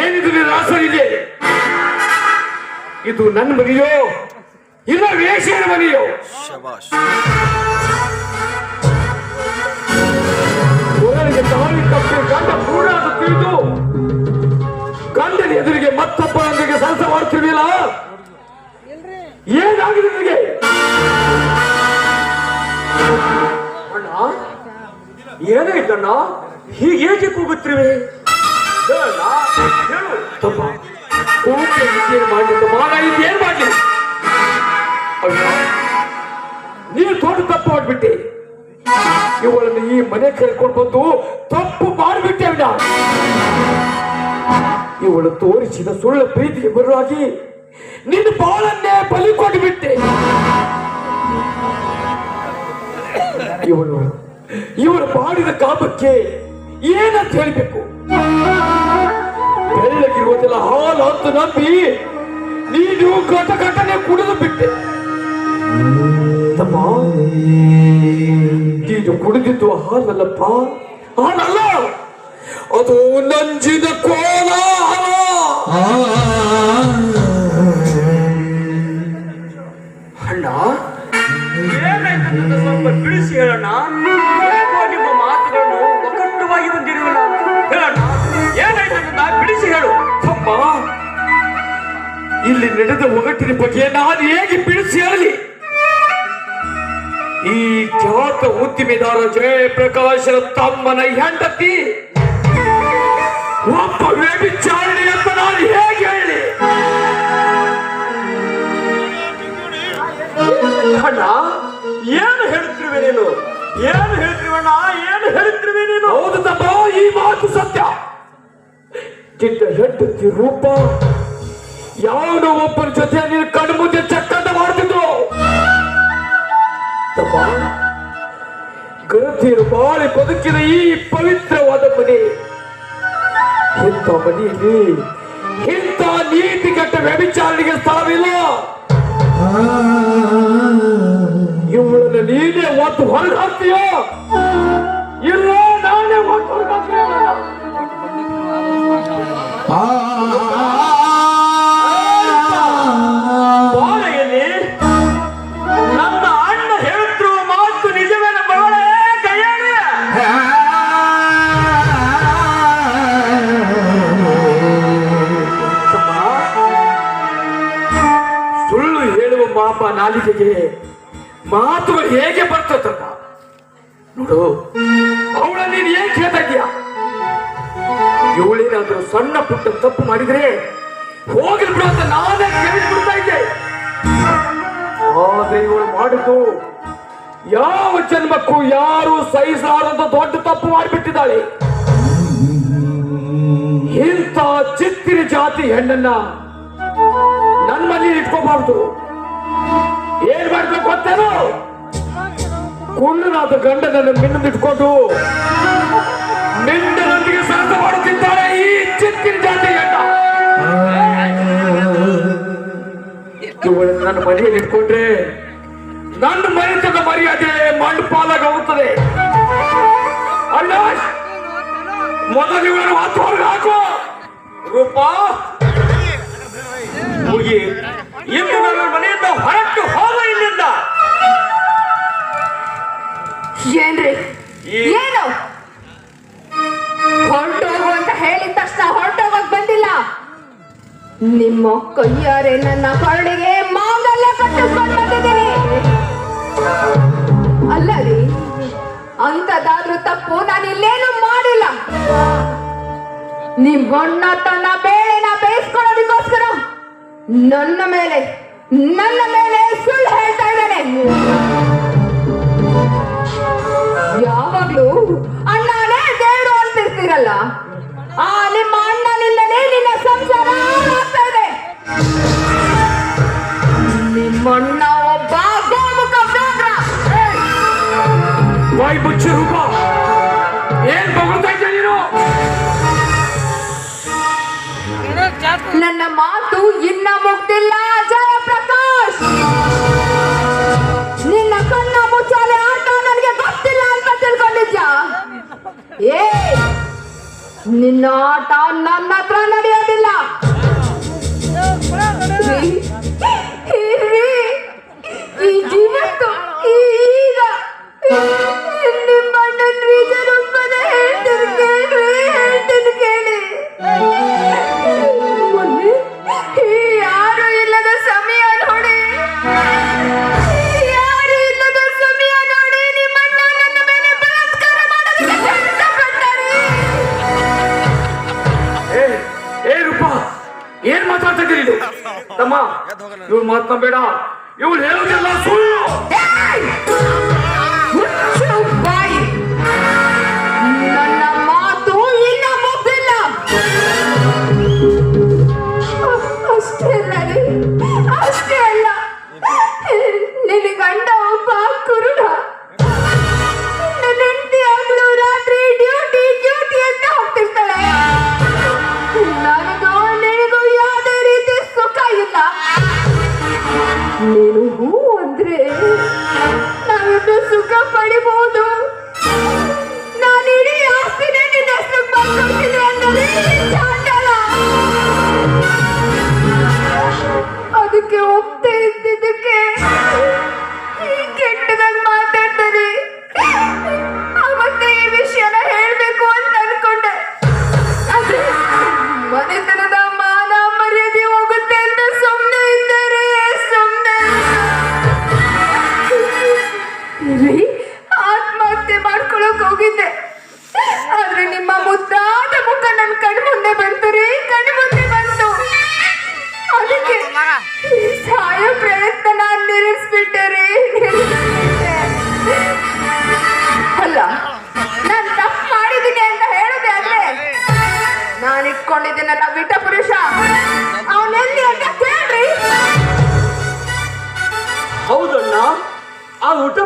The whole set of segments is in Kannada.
ಏನಿದು ನಿನ್ನ ಆಸರಿದೆ ಇದು ನನ್ನ ಮನೆಯೋ? ಇಲ್ಲ ವೇಷನ ಮನೆಯೋ? ಕೊರಳಿಗೆ ತಾಳಿ ತಪ್ಪಿ ಗಂಡ ಪೂರ್ಣ ತಿಳಿದು ಗಂಡನ ಎದುರಿಗೆ ಮತ್ತೊಬ್ಬರೊಂದಿಗೆ ಸರಸ ಮಾಡ್ತಿರ್ಲಿಲ್ಲ? ಏನಾಗಿದೆ ನಿನಗೆ? ಅಣ್ಣ ಏನಾಯ್ತಣ್ಣ? ಹೀಗೇಕೆ ಕೂಗುತ್ತಿರುವೆ. ತಮ್ಮ ಕೂಗ್ಲಿ ಇದೇನು ಮಾಡ್ಲಿ ತಮ್ಮ ನಾ ಇದೇನು ಅಣ್ಣ ನೀನು ದೊಡ್ಡ ತಪ್ಪು ಮಾಡ್ಬಿಟ್ಟೆ. ಇವಳನ್ನು ಈ ಮನೆ ಕರ್ಕೊಂಡು ಬಂದು ತಪ್ಪು ಮಾಡಿಬಿಟ್ಟೆ ಅಣ್ಣ ಇವಳು ತೋರಿಸಿದ ಸುಳ್ಳು ಪ್ರೀತಿಗೆ ಬರುವಾಗಿ ನಿನ್ನ ಬಾಳನ್ನೇ ಬಲಿ ಕೊಟ್ಬಿಟ್ಟೆ. ಇವಳು ಇವಳು ಮಾಡಿದ ಕಾಮಕ್ಕೆ ಏನಂತ ಹೇಳಬೇಕು? ಬೆಳ್ಳಗಿರುವುದೆಲ್ಲ ಹಾಲು ಅಂತ ನಂಬಿ ನೀನು ಘಟ ಘಟನೆ ಕುಡಿದು ಬಿಟ್ಟೆ. ತಮ್ಮ, ನೀನು ಕುಡಿದಿದ್ದು ಹಾಲಲ್ಲಪ್ಪ. ಹಾಲಲ್ಲ, ಅದು ನಂಜಿದ ಕೋಲಾಹಲ. ಅಣ್ಣ ಏನಾಯ್ತಂತ ಸ್ವಲ್ಪ ತಮ್ಮ ಇಲ್ಲಿ ನಡೆದ ಒಗಟ್ಟಿನ ಬಗ್ಗೆ ನಾನು ಹೇಗೆ ಬಿಡಿಸಿ ಹೇಳಲಿ ಈ ಖ್ಯಾತ ಉದ್ದಿಮೆದಾರ ಜಯಪ್ರಕಾಶರ ತಮ್ಮನ ಹೆಂಡತಿ ಒಬ್ಬ ವ್ಯಭಿಚಾರಣೆ ಅಂತ ನಾನು ಹೇಗೆ ಹೇಳಿ? ಅಣ್ಣ ಏನು ಹೇಳ್ತಿರುವೆ ನೀನು? ಏನು ಹೇಳ್ತಿರುವಣ್ಣ ಏನು ಹೇಳ್ತಿರುವೆ ನೀನು? ಹೌದು ತಮ್ಮ ಈ ಮಾತು ಸತ್ಯ. ಚಿಟ್ಟ ಹೆಂಡತಿ ರೂಪ. ಯಾವನು ಒಬ್ಬನ ಜೊತೆ ನೀನು ಕಣ್ಣು ಮುಂದೆ ಚಕ್ಕಂತ ಮಾಡ್ತಿದ್ರು ತಮ್ಮ ಗರತಿಯರು ಬಾಳಿ ಬದುಕಿದ ಈ ಪವಿತ್ರವಾದ ಮನೆ. ಇಂಥ ಮನೆಯಲ್ಲಿ ಇಂಥ ನೀತಿ ಕಟ್ಟ ವ್ಯಭಿಚಾರಣಿಗೆ ಸ್ಥಳವಿಲ್ಲ. ಇವಳನ್ನು ನೀನೇ ಒತ್ತು ಹೊರಗೆ ಹಾಕ್ತೀಯೋ? ನಾಲಿಗೆಗೆ ಮಾತುಗಳು ಹೇಗೆ ಬರ್ತದ ನೋಡು ಅವಳ ನೀನು ಏನ್ ಕೇಳ್ತಾ ಇದೀಯ ಇವಳೇನಾದ್ರೂ ಸಣ್ಣ ಪುಟ್ಟ ತಪ್ಪು ಮಾಡಿದ್ರೆ ಹೋಗಿ ಬಿಡು ಅಂತ ನಾನೇ ಕೇಳಿಬಿಡ್ತಾ ಇದ್ದೆ. ಆದ್ರೆ ಇವಳು ಮಾಡಿದ್ದು ಯಾವ ಜನ್ಮಕ್ಕೂ ಯಾರು ಸಹಿಸಲಾರಂತ ದೊಡ್ಡ ತಪ್ಪು ಮಾಡಿಬಿಟ್ಟಿದ್ದಾಳೆ. ಇಂಥ ಚಿತ್ತಿನ ಜಾತಿ ಹೆಣ್ಣನ್ನ ನನ್ನ ಮನೇಲಿ ಇಟ್ಕೋಬಾರ್ದು. ಗೊತ್ತೇನು ಕುಳ್ಳನಾದ ಗಂಡನನ್ನು ಮಿನ್ನದಿಟ್ಕೊಂಡು ನಿಂಡನೊಂದಿಗೆ ಸರಸ ಮಾಡುತ್ತಿದ್ದಾರೆ ಈ ಚಿತ್ತಿನ ಜಾತಿ ಇವಳು ನನ್ನ ಮನೆಯಲ್ಲಿ ಇಟ್ಕೊಂಡ್ರೆ ನನ್ನ ಮನೆತದ ಮರ್ಯಾದೆ ಮಣ್ಣು ಪಾಲಾಗುತ್ತದೆ ಅಲ್ಲ ಮೊದಲು ಇವರನ್ನು ಹತ್ತು ಹೊರಗೆ ರೂಪ ಮುಗಿ ನಿಮ್ಮ ಕೈಯಾರೆ ನನ್ನ ಕರಡಿಗೆ ಮಾಂಗಲ್ಯ ಕಟ್ಟಿಸ್ಕೊಂಡು ಬಂದಿದ್ದೀನಿ. ಅಲ್ಲ ಅಂತದಾದ್ರೂ ತಪ್ಪು ನಾನು ಇಲ್ಲೇನು ಮಾಡಿಲ್ಲ. ನಿಮ್ ಬಣ್ಣ ತನ್ನ ಬೇಳೆನ ಬೇಯಿಸ್ಕೊಳ್ಳೋದಕ್ಕೋಸ್ಕರ ನನ್ನ ಮೇಲೆ ನನ್ನ ಮೇಲೆ ಸುಳ್ಳು ಹೇಳ್ತಾ ಇದ್ದಾನೆ. ಯಾವಾಗ್ಲೂ ಅಣ್ಣನೇ ದೇವರು ಅಂತಿರ್ತೀರಲ್ಲ, ಆ ನಿಮ್ಮ ಅಣ್ಣನಿಂದನೇ ನಿನ್ನ ಸಂಸಾರ ನಿಮ್ಮಣ್ಣ ಒಬ್ಬ ಗೋಮುಖ ವ್ಯಾಘ್ರ. ಬಾಯಿ ರೂಪ ಏನ್ ಇದ್ದೆ ನೀನು? ನನ್ನ ಮಾತು ಇನ್ನ ಮುಗ್ದಿಲ್ಲ ಜಯಪ್ರಕಾಶ್! ನಿನ್ನ ಕಣ್ಣ ಮುಚ್ಚಾಲೆ ಆಟ ನನಗೆ ಗೊತ್ತಿಲ್ಲ ಅಂತ ತಿಳ್ಕೊಂಡಿದ್ಯಾ? ಏ ನಿನ್ನ ಆಟ ನನ್ನ ಹತ್ರ ನಡೆಯೋದಿಲ್ಲ. ರೀ, ಈ ರೀ, ಇವಳು ಮಾತನಾಡಬೇಡ ಇವಳು ಹೇಳೋದೆಲ್ಲ ಸುಳ್ಳು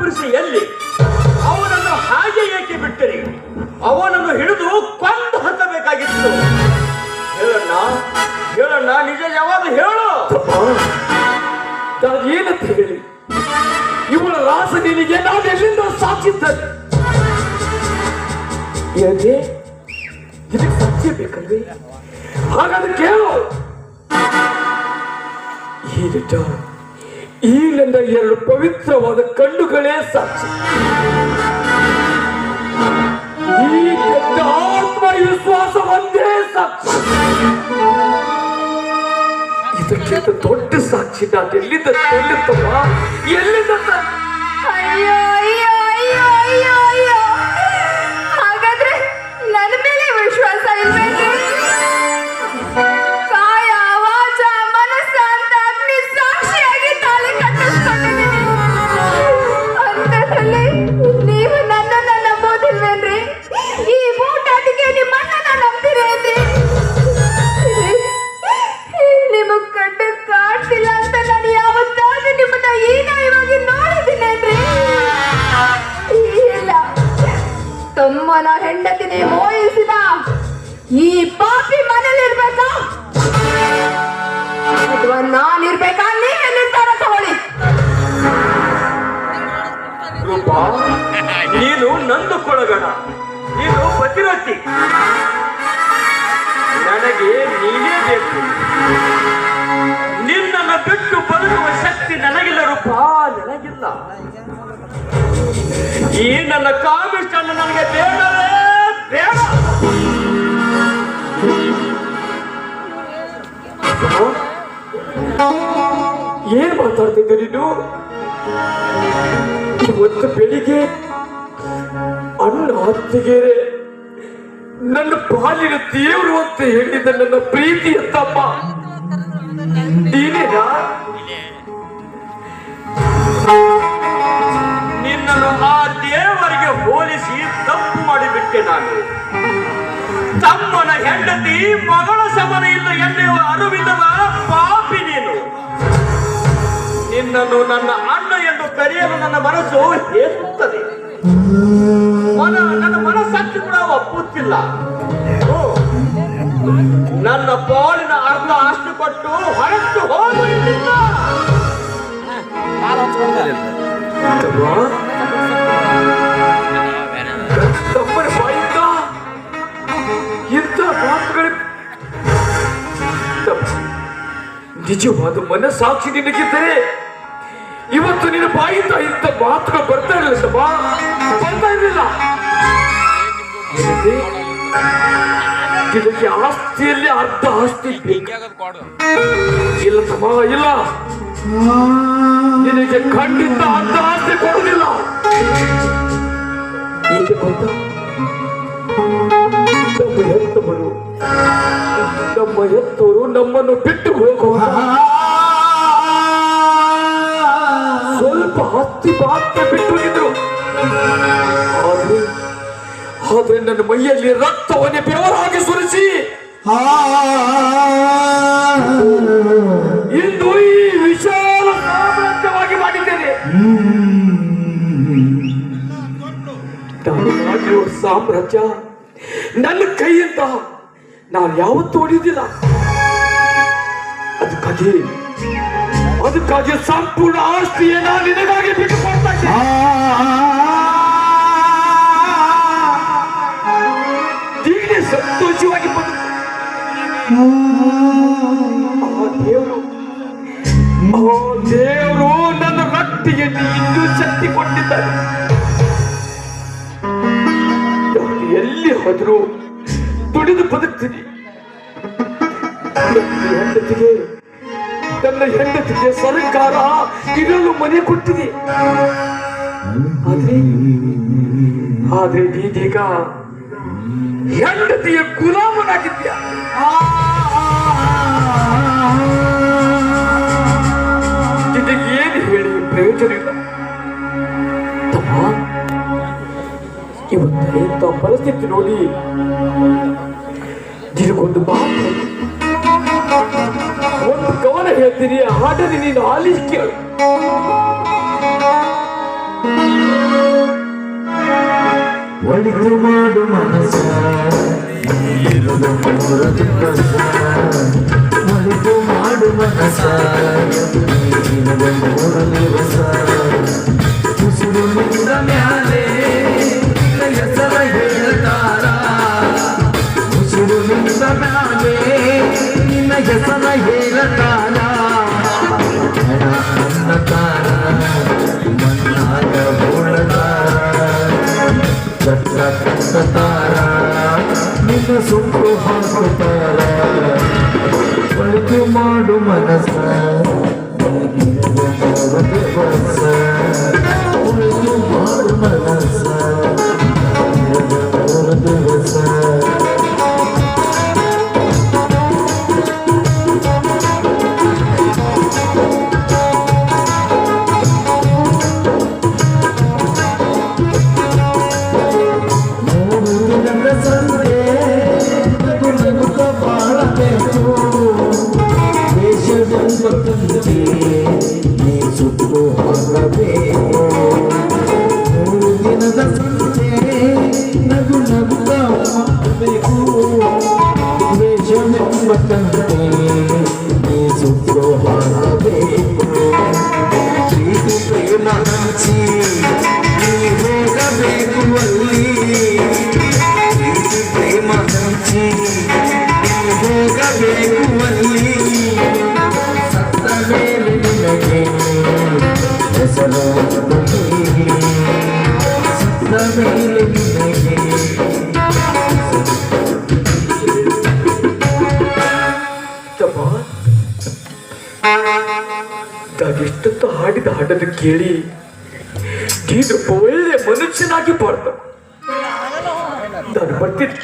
ಪುರುಷ ಎಲ್ಲಿ? ಅವನನ್ನು ಹಾಗೆ ಏಕೆ ಬಿಟ್ಟರಿ ಅವನನ್ನು ಹಿಡಿದು ಕೊಂದು ಹತ್ತಬೇಕಾಗಿತ್ತು. ಹೇಳಣ್ಣ ಹೇಳಣ್ಣ, ನಿಜ ಯಾವಾಗ ಹೇಳು? ಏನಂತ ಹೇಳಿ ಇವಳ ರಾಸ ನಿನಗೆ ನಾನು ಎಲ್ಲಿಂದ ಸಾಕಿದ್ದೇ ಇದಕ್ಕೆ ಸತ್ಯ ಬೇಕಲ್ವೇ? ಹಾಗಾದ್ರೆ ಕೇಳು. ಈ ಈ ನನ್ನ ಎರಡು ಪವಿತ್ರವಾದ ಕಣ್ಣುಗಳೇ ಸಾಕ್ಷಿ. ಈ ಆತ್ಮ ವಿಶ್ವಾಸ ಒಂದೇ ಸಾಕ್ಷಿ. ಇದಕ್ಕಿಂತ ದೊಡ್ಡ ಸಾಕ್ಷಿ. ನಾನು ಎಲ್ಲಿದ್ದ ಕೊಳ್ಳುತ್ತಮ್ಮ ಎಲ್ಲಿದ್ದ ಅಯ್ಯೋ ಅಯ್ಯೋ ಅಯ್ಯೋ ಅಯ್ಯೋ ಹಾಗಾದ್ರೆ ನನ್ನ ಮೇಲೆ ವಿಶ್ವಾಸ ಇಲ್ವೇನ್ರಿ ನೀನು ನಂದುಕೊಳಗಣ ನೀನು ಪತಿರತಿ ನನಗೆ ನೀನೇ ಬೇಕು. ನಿನ್ನನ್ನು ಬಿಟ್ಟು ಬದುಕುವ ಶಕ್ತಿ ನನಗಿಲ್ಲ ರೂಪ, ನನಗಿಲ್ಲ. ಈ ನನ್ನ ಕಾಮಿಷ್ಟನ್ನು ನನಗೆ ಬೇಡವೇ ಬೇಡ. ಏನ್ ಮಾತಾಡ್ತಿದ್ದೆ ನೀನು? ಇವತ್ತು ಬೆಳಿಗ್ಗೆ ಅಣ್ಣ ಅತ್ತಿಗೆರೆ ನನ್ನ ಪಾಲಿನ ದೇವರು ಅಂತ ಹೇಳಿದ ನನ್ನ ಪ್ರೀತಿಯ ತಮ್ಮ. ನೀನೇನಾ ನಿನ್ನನ್ನು ಆ ದೇವರಿಗೆ ಹೋಲಿಸಿ ತಪ್ಪು ಮಾಡಿಬಿಟ್ಟೆ ನಾನು. ತಮ್ಮನ ಹೆಂಡತಿ, ಮಗಳ ಸಮನ ಇಲ್ಲ ಎನ್ನುವ ಅನುವಿಧವ ಪಾಪಿ ನೀನು. ನಿನ್ನನ್ನು ನನ್ನ ಅಣ್ಣ ಎಂದು ಕರೆಯಲು ನನ್ನ ಮನಸ್ಸು ಹೇಸುತ್ತದೆ. ಮನ ನನ್ನ ಮನಸ್ಸಾಕ್ಷಿ ಕೂಡ ಒಪ್ಪುತ್ತಿಲ್ಲ. ನನ್ನ ಪಾಲಿನ ಅರ್ಧ ಅಷ್ಟು ಕೊಟ್ಟು ಹೊರಟು ಹೋಗು ಬಾಯಿಂದ ಮಾತುಗಳು. ನಿಜವಾದ ಮನಸ್ಸಾಕ್ಷಿ ನಿನಗಿದ್ದರೆ ಇವತ್ತು ನಿನ್ನ ಬಾಯಿಂದ ಇಂಥ ಮಾತುಗಳು ಬರ್ತಾ ಇರಲಿಲ್ಲ ಸಭಾ. ಬರ್ತಾ ಇರಲಿಲ್ಲ? ಇದಕ್ಕೆ ಆಸ್ತಿಯಲ್ಲಿ ಅರ್ಧ ಆಸ್ತಿ ಇಲ್ಲ ಸಮ ಇಲ್ಲ. ನಿನಗೆ ಖಂಡಿತ ಅರ್ಧ ಆಸ್ತಿ ಕೊಡುವುದಿಲ್ಲ. ಏಕೆ ಗೊತ್ತಾ ನಮ್ಮ ಹೆತ್ತವರು ನಮ್ಮ ಹೆತ್ತವರು ನಮ್ಮನ್ನು ಬಿಟ್ಟು ಹೋಗುವಾಗ ಹತ್ತಿ ಬಾತ್ಯ ಬಿಟ್ಟು ಹೋಗಿದ್ರು ಆದ್ರೆ ನನ್ನ ಮೈಯಲ್ಲಿ ರಕ್ತವನ್ನೇ ಬೆವರಾಗಿ ಸುರಿಸಿ ಇಂದು ಈ ವಿಶಾಲ ಸಾಮ್ರಾಜ್ಯವಾಗಿ ಮಾಡಿದ್ದೇನೆ ಸಾಮ್ರಾಜ್ಯ ನನ್ನ ಕೈಯಿಂದ ನಾನು ಯಾವತ್ತೂ ಹೊಡೆಯುವುದಿಲ್ಲ ಅದಕ್ಕಾಗಿ ಅದಕ್ಕಾಗಿ ಸಂಪೂರ್ಣ ಆಸ್ತಿಯನ್ನ ನಾನು ನಿನಗಾಗಿ ಬಿಟ್ಟು ಕೊಡ್ತಾ ಇದ್ದೀನಿ ಸಂತೋಷವಾಗಿ ದೇವರು. ಓ ದೇವರು ನನ್ನ ರಕ್ತಿಯಲ್ಲಿ ಇನ್ನೂ ಶಕ್ತಿ ಕೊಟ್ಟಿದ್ದಾರೆ. ಎಲ್ಲಿ ಹೋದರೂ ದುಡಿದು ಬದುಕ್ತೀನಿ. ಹೆಂಡತಿಗೆ ನನ್ನ ಹೆಂಡತಿಗೆ ಸರ್ಕಾರ ಇರಲು ಮನೆ ಕೊಟ್ಟಿದೆ. ಆದ್ರೆ ಆದ್ರೆ ನೀನೀಗ ಹೆಂಡತಿಯ ಗುಲಾಮನಾಗಿದ್ಯಾ ಏನು ಹೇಳಿ ಪ್ರಯೋಜನ ಇಲ್ಲ? ಇವತ್ತು ಇಂಥ ಪರಿಸ್ಥಿತಿ ನೋಡಿ ನಿನಗೊಂದು ಮಾತು ಹೇಳ್ತೀನಿ ಹಾಡಲ್ಲಿ ನೀನು ಆಲಿಸಿ ಕೇಳು ಒಳಿತು ಮಾಡು ಮನಸ ಇರುಳು ಮೂರ ದಿವಸ ಒಳಿತು ಮಾಡು ಮನಸ ಇರುಳು ಮೂರ ದಿವಸ ಉಸಿರು ನಿಂದ ಮ್ಯಾಲೆ ಹಾಕುತ್ತಾರ. ಒಳಿತು ಮಾಡು ಮನಸ್ಸ ನಾನೆಷ್ಟೊತ್ತು ಹಾಡಿದ ಹಾಡದ ಕೇಳಿ ಒಳ್ಳೆ ಮನುಷ್ಯನಾಗಿ ಬಾಳ್ದ ನಾನು ಬರ್ತೀನಿ.